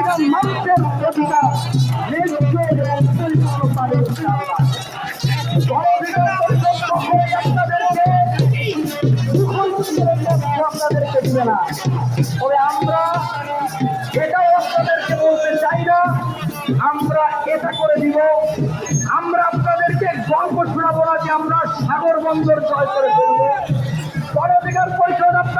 অধিকার আপনাদেরকে দিবে না তবে আমরা এটাও চাই না আমরা এটা করে দিব। আমরা আপনাদেরকে গল্প শোনাবো আমরা সাগর বন্দর জয় করে ফেলব। গণধিকার পরিষদ আপনাদেরকে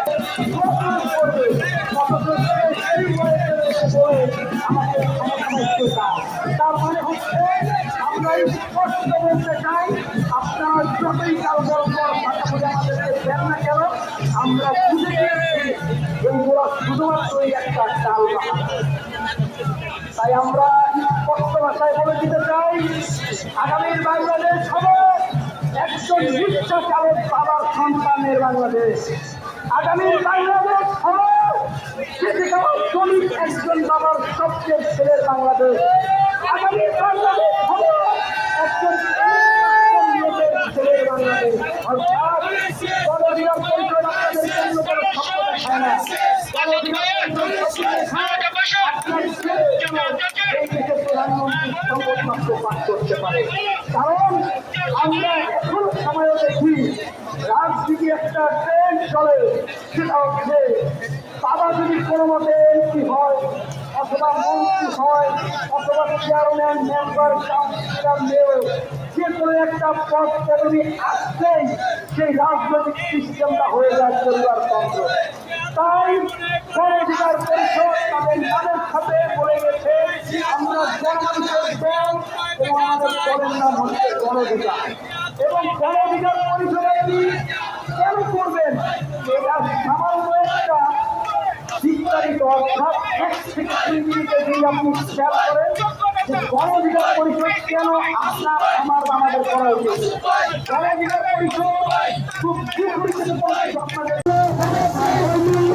গল্প আমাদেরকে দেন না কেন? আমরা বুঝে গিয়েছি এইগুলো শুধুমাত্র একটা চাল তাই আমরা স্পষ্ট ভাষায় বলে দিতে চাই, আগামীর বাংলাদেশ হবে একজন চালক বাবার সন্তানের বাংলাদেশ। আগামীর বাংলাদেশ হবে একজন বাবার সবচেয়ে ছেলের বাংলাদেশ আগামীর বাংলাদেশ হবে একজন একজন লোকের ছেলের বাংলাদেশ অর্থাৎ গণঅধিকার পরিষদ আপনাদের জন্য কোনো স্বপ্ন দেখায় না গণঅধিকার পরিষদ স্বপ্ন দেখায় আপনার ছেলে যেন এই দেশের প্রধানমন্ত্রীর সংবাদপত্র পাঠ করতে পারে কারণ আমরা এখন সময় দেখি রাজনীতি একটা ট্রেন চলে সেটা হচ্ছে বাবা যদি কোনো মতে এমপি হয় অথবা মন্ত্রী হয় অথবা চেয়ারম্যান মেম্বার কাউন্সিলর মেয়র যে কোনো একটা পদ পদবি আসলেই সেই রাজনৈতিক সিস্টেমটা হয়ে যায় পরিবারতন্ত্র তাই গণঅধিকার পরিষদ তাদের নামের সাথে বলে আমরা জনমানুষের দল এবং আমাদের দলের নাম এবং গণঅধিকার পরিষদ আপনি কেন করবেন? এটা সামান্য একটা অর্থাৎ এক থেকে দুই মিনিটে যদি আপনি খেয়াল করেন পরিষদ কেন আপনার, আমার আমাদের করা উচিত গণঅধিকার পরিষদ খুব সুপরিচিত আপনাদের Thank you.